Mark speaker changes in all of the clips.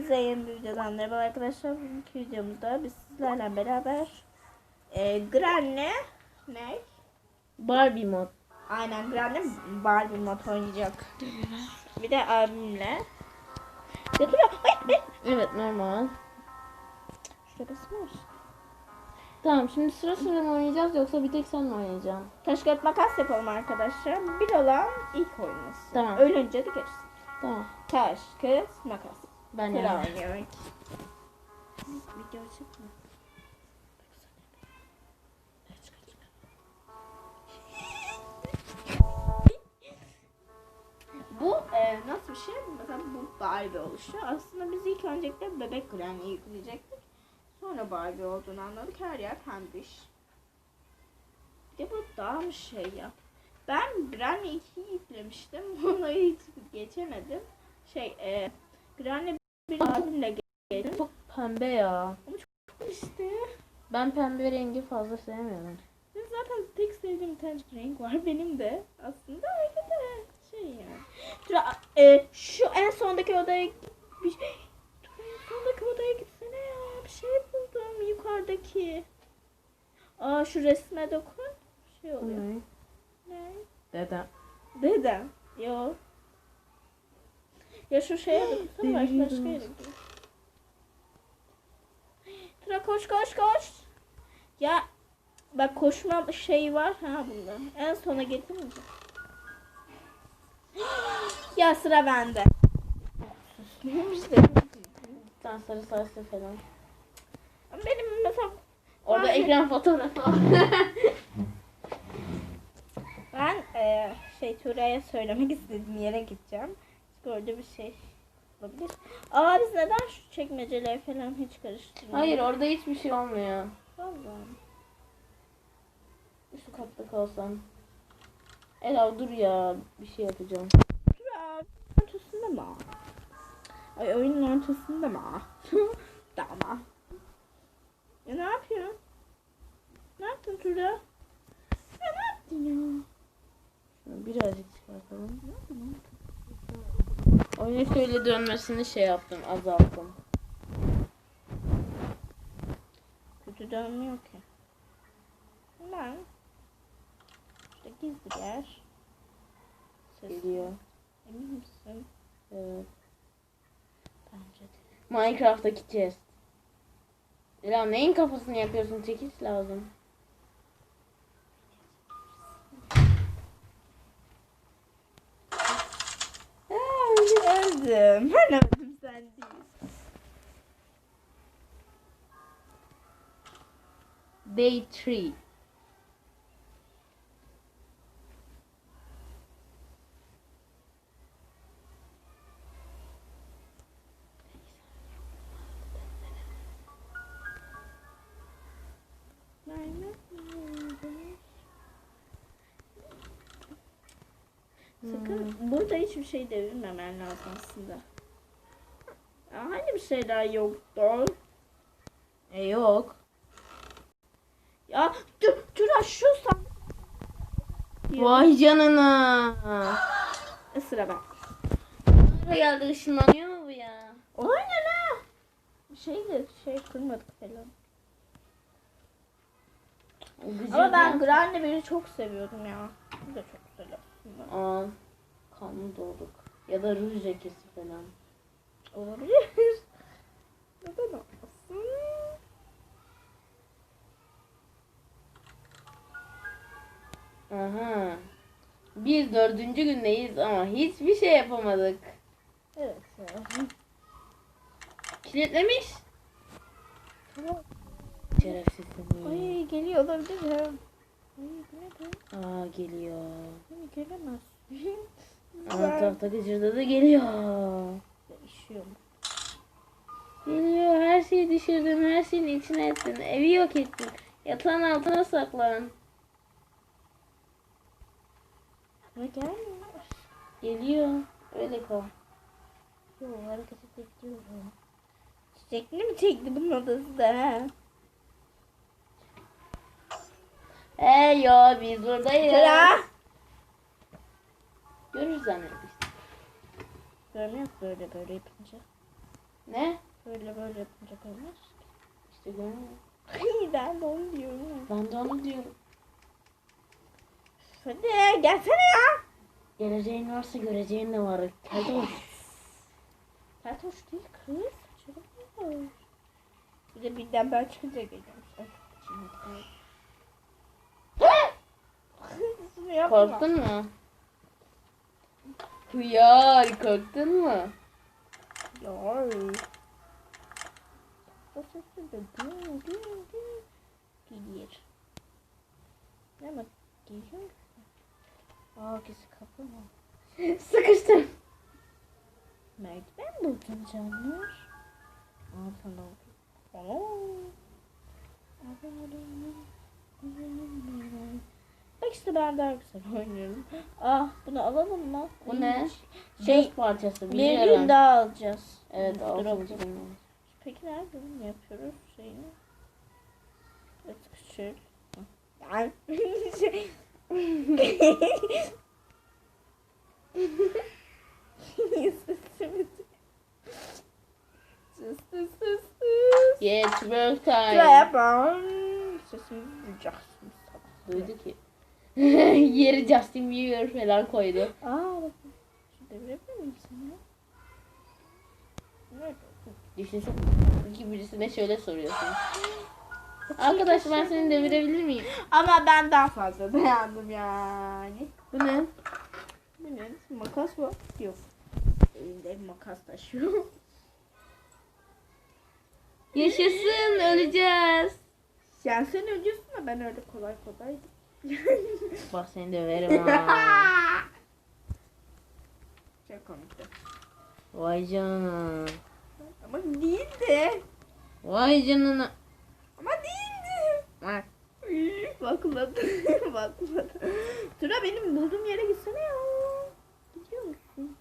Speaker 1: Hepinize yeni bir videodan merhaba arkadaşlar. Bugünkü videomuzda biz sizlerle beraber e, Granny ne?
Speaker 2: Barbie mod.
Speaker 1: Aynen Granny Barbie mod oynayacak. Bir de abimle. Götürüyor.
Speaker 2: Evet normal.
Speaker 1: Şurası var.
Speaker 2: Tamam şimdi sıra sıra mı oynayacağız yoksa bir tek sen mi oynayacaksın?
Speaker 1: Taş kağıt makas yapalım arkadaşlar. Bir olan ilk oynaması.
Speaker 2: Tamam.
Speaker 1: Ölünce de gerisi.
Speaker 2: Tamam.
Speaker 1: Taş, kağıt, makas.
Speaker 2: Ben
Speaker 1: Sıra
Speaker 2: yani.
Speaker 1: Video çıkma. Bu e, nasıl bir şey? Mesela bu Barbie oluşuyor. Aslında biz ilk öncelikle bebek Granny'i yükleyecektik. Sonra Barbie olduğunu anladık. Her yer pembiş. Bir de bu daha bir şey ya. Ben Granny 2'yi yüklemiştim. Onu hiç geçemedim. Şey, e, Granny bir abimle geldim.
Speaker 2: Çok pembe ya.
Speaker 1: İşte.
Speaker 2: Ben pembe rengi fazla sevmiyorum.
Speaker 1: Benim zaten tek sevdiğim tane renk var benim de. Aslında öyle de şey yani. Dur, e, şu en sondaki odaya bir şey. Dur en sondaki odaya gitsene ya. Bir şey buldum yukarıdaki. Aa şu resme dokun. Şey oluyor. Ne?
Speaker 2: Dedem.
Speaker 1: Dedem. Yo. Ya şu şeye dokunsana başka başka yere gidiyor. Koş koş koş. Ya bak koşma şeyi var ha bunda. En sona getirince. ya sıra bende.
Speaker 2: Sarı sarısı falan.
Speaker 1: Benim mesela
Speaker 2: Orada
Speaker 1: Ay.
Speaker 2: ekran fotoğrafı
Speaker 1: ben e, şey Tura'ya söylemek istediğim yere gideceğim. Orada bir şey olabilir. Aa biz neden şu çekmeceleri falan hiç karıştırmıyoruz?
Speaker 2: Hayır orada hiçbir şey olmuyor.
Speaker 1: Vallahi.
Speaker 2: Şu katta kalsam. Ela dur ya bir şey yapacağım.
Speaker 1: Tura ortasında mı? Ay oyunun ortasında mı? tamam. Ya ne yapıyorsun? Ne yaptın Tura? Ya ne yaptın ya?
Speaker 2: Şunu birazcık çıkartalım. Oyunun şöyle dönmesini şey yaptım azalttım.
Speaker 1: Kötü dönmüyor ki. Ben işte gizli yer.
Speaker 2: Geliyor.
Speaker 1: emin misin?
Speaker 2: Evet.
Speaker 1: Bence de.
Speaker 2: Minecraft'taki chest. Ela neyin kafasını yapıyorsun? Çekiç lazım.
Speaker 1: Aa, öldüm. Ben öldüm sen değil.
Speaker 2: Day 3.
Speaker 1: burada hiçbir şey devirmemen lazım aslında. Ya Hani bir şeyler yoktu?
Speaker 2: E yok.
Speaker 1: Ya dur dur şu san.
Speaker 2: Vay canına.
Speaker 1: E, Sıra ben.
Speaker 2: Nereye geldi ışınlanıyor mu bu ya?
Speaker 1: O ne la? Bir şey de şey kırmadık falan. Ama ben biri çok seviyordum ya. Bu da çok güzel aslında.
Speaker 2: Aa, kanlı doğduk. Ya da ruj lekesi falan.
Speaker 1: Olabilir. Neden olmasın?
Speaker 2: Aha. Biz dördüncü gündeyiz ama hiçbir şey yapamadık.
Speaker 1: Evet. ya.
Speaker 2: Kilitlemiş.
Speaker 1: Tamam.
Speaker 2: Şerefsiz seni.
Speaker 1: Ay geliyor olabilir ya. Ay be?
Speaker 2: Aa geliyor.
Speaker 1: Ay, gelemez.
Speaker 2: Alt tarafta gıcırda da geliyor.
Speaker 1: Değişiyor.
Speaker 2: Geliyor her şeyi düşürdün her şeyin içine ettin. Evi yok ettin. Yatağın altına saklan.
Speaker 1: Ama gelmiyor.
Speaker 2: Geliyor. Öyle kal.
Speaker 1: Yok hareket ediyorum. Çiçekli mi çekti bunun odası da ha?
Speaker 2: Hey yo biz buradayız.
Speaker 1: Sıra.
Speaker 2: Görürüz zannetmiştim.
Speaker 1: Görmüyor böyle böyle yapınca?
Speaker 2: Ne?
Speaker 1: Böyle böyle yapınca olmaz.
Speaker 2: İşte görmüyorum.
Speaker 1: Ay ben de onu diyorum.
Speaker 2: Ben de onu diyorum.
Speaker 1: Hadi gelsene ya.
Speaker 2: Geleceğin varsa göreceğin de var. Keltoş.
Speaker 1: Fertoş değil kız. Çabuk. Bir de birden ben çöze yapma.
Speaker 2: Korktun mu? Hıyar korktun mu?
Speaker 1: Yar. O sesi de gül gül gül. Gelir. Ne bak musun? Aa kızı kapı mı?
Speaker 2: Sıkıştım.
Speaker 1: Merdiven buldun canlar. Aa sana oldu. Bak işte ben daha güzel oynuyorum. Ah bunu alalım mı?
Speaker 2: Bu ne?
Speaker 1: Şey,
Speaker 2: Göz parçası
Speaker 1: Bir gün daha alacağız.
Speaker 2: Evet
Speaker 1: alalım. Peki nerede bunu yapıyoruz şeyini? Evet küçül. Şey.
Speaker 2: Work time.
Speaker 1: Yapamam. Sesimi duyacaksın sabah.
Speaker 2: Duydu ki. Yeri Justin Bieber falan koydu.
Speaker 1: Aa bak. Şu devirebilir miyim seni? Nerede?
Speaker 2: Düşünsene. İki birisine şöyle soruyorsun. Arkadaş ben seni devirebilir miyim?
Speaker 1: Ama ben daha fazla beğendim yani.
Speaker 2: Bu ne?
Speaker 1: Bu ne? Makas mı? Yok. Elinde makas taşıyor.
Speaker 2: Yaşasın öleceğiz.
Speaker 1: Yani sen ölüyorsun da ben öyle kolay kolay.
Speaker 2: Bak seni döverim ha.
Speaker 1: Çok komikti.
Speaker 2: Vay canına.
Speaker 1: Ama değildi.
Speaker 2: Vay canına.
Speaker 1: Ama değildi.
Speaker 2: Bak.
Speaker 1: Bakladı. Bakladı. Tura benim bulduğum yere gitsene ya. Gidiyor musun?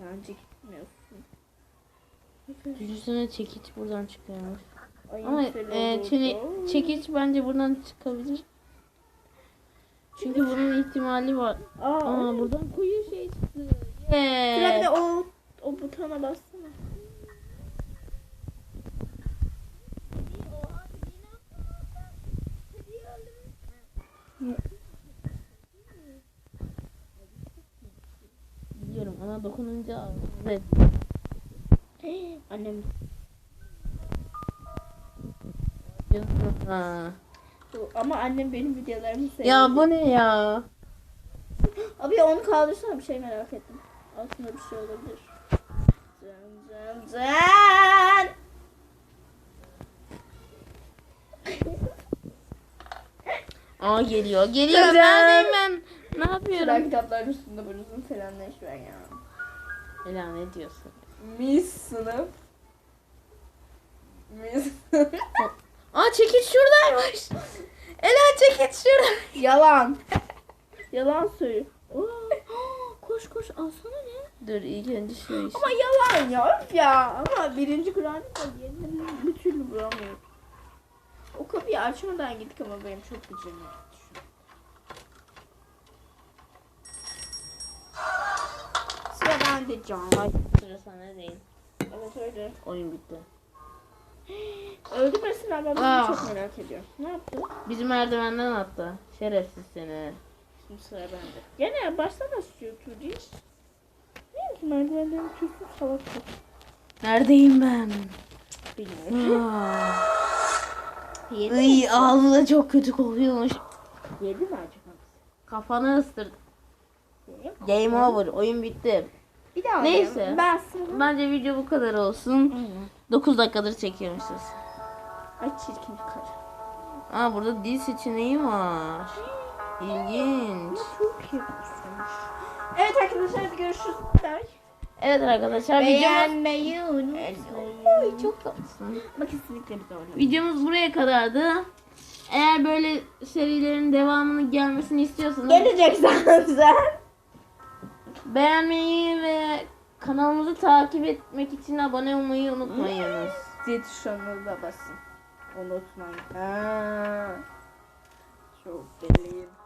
Speaker 1: Bence gitmiyorsun.
Speaker 2: Düşünsene çekiç buradan çıkıyormuş.
Speaker 1: Ay,
Speaker 2: Ama e, çekiç bence buradan çıkabilir. Çünkü bunun ihtimali var.
Speaker 1: Aa,
Speaker 2: Aa buradan koyu şey çıktı.
Speaker 1: Tura bir de
Speaker 2: Yeah.
Speaker 1: o, o butona bassana.
Speaker 2: Biliyorum ona dokununca evet.
Speaker 1: Annem
Speaker 2: Ha.
Speaker 1: Ama annem benim videolarımı seviyor.
Speaker 2: Ya bu ne ya?
Speaker 1: Abi onu kaldırsana bir şey merak ettim. Aslında bir şey olabilir. Zın zın zın.
Speaker 2: Aa geliyor. Geliyor.
Speaker 1: Tadam.
Speaker 2: Neredeyim ben? Ne
Speaker 1: Sıra
Speaker 2: yapıyorum?
Speaker 1: kitapların üstünde şu an ya.
Speaker 2: Ela ne diyorsun?
Speaker 1: Mis sınıf. Mis
Speaker 2: Aa çekiç şuradaymış. Ela çekiç şurada.
Speaker 1: Yalan. Yalan. Oo, koş koş alsana ne?
Speaker 2: Dur ilk önce şu iş.
Speaker 1: Ama yalan ya. Öf ya. Ama birinci Kur'an'ı da yedim. Bir türlü bulamıyorum. O kapıyı açmadan gittik ama benim çok an. Sıra bende can.
Speaker 2: Ay sıra sana değil.
Speaker 1: Evet öyle.
Speaker 2: Oyun bitti.
Speaker 1: Öldürmesin ama ben
Speaker 2: Ah.
Speaker 1: çok merak ediyorum. Ne yaptı?
Speaker 2: Bizi merdivenden attı. Şerefsiz seni.
Speaker 1: Şimdi sıra bende. Gene baştan başlıyor Tuğçe. Niye ki merdivenlerin tüysüz salak çok
Speaker 2: Neredeyim ben?
Speaker 1: bilmiyorum.
Speaker 2: Aa.
Speaker 1: Yedi
Speaker 2: Iy
Speaker 1: mi?
Speaker 2: ağzı da çok kötü kokuyormuş.
Speaker 1: Yedi mi acaba?
Speaker 2: Kafanı ıstırdı.
Speaker 1: Yedi.
Speaker 2: Game over. Oyun bitti.
Speaker 1: Bir daha
Speaker 2: Neyse.
Speaker 1: Ben.
Speaker 2: Bence video bu kadar olsun.
Speaker 1: Aynen.
Speaker 2: 9 dakikadır çekiyormuşuz.
Speaker 1: Ay çirkin kar.
Speaker 2: Aa burada dil seçeneği var. İlginç.
Speaker 1: Ama çok iyi. Evet arkadaşlar hadi görüşürüz. Bye.
Speaker 2: Evet arkadaşlar videomuz...
Speaker 1: Beğenmeyi unutmayın.
Speaker 2: Oy, çok tatlısın.
Speaker 1: Ama kesinlikle bize oynayın.
Speaker 2: Videomuz buraya kadardı. Eğer böyle serilerin devamının gelmesini istiyorsanız
Speaker 1: Gelecek zaten.
Speaker 2: Beğenmeyi ve kanalımızı takip etmek için abone olmayı unutmayınız.
Speaker 1: Zil tuşuna da basın. Unutmayın. Ha. Çok.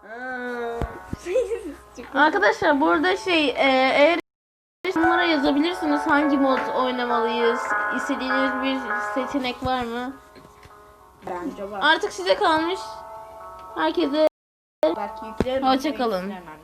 Speaker 1: Ha. Çok-
Speaker 2: Arkadaşlar burada şey e, eğer numara yazabilirsiniz. Hangi mod oynamalıyız? İstediğiniz bir seçenek var mı?
Speaker 1: Bence var.
Speaker 2: Artık size kalmış. Herkese
Speaker 1: yüklerim.
Speaker 2: Hoşça kalın.
Speaker 1: Yüklemem.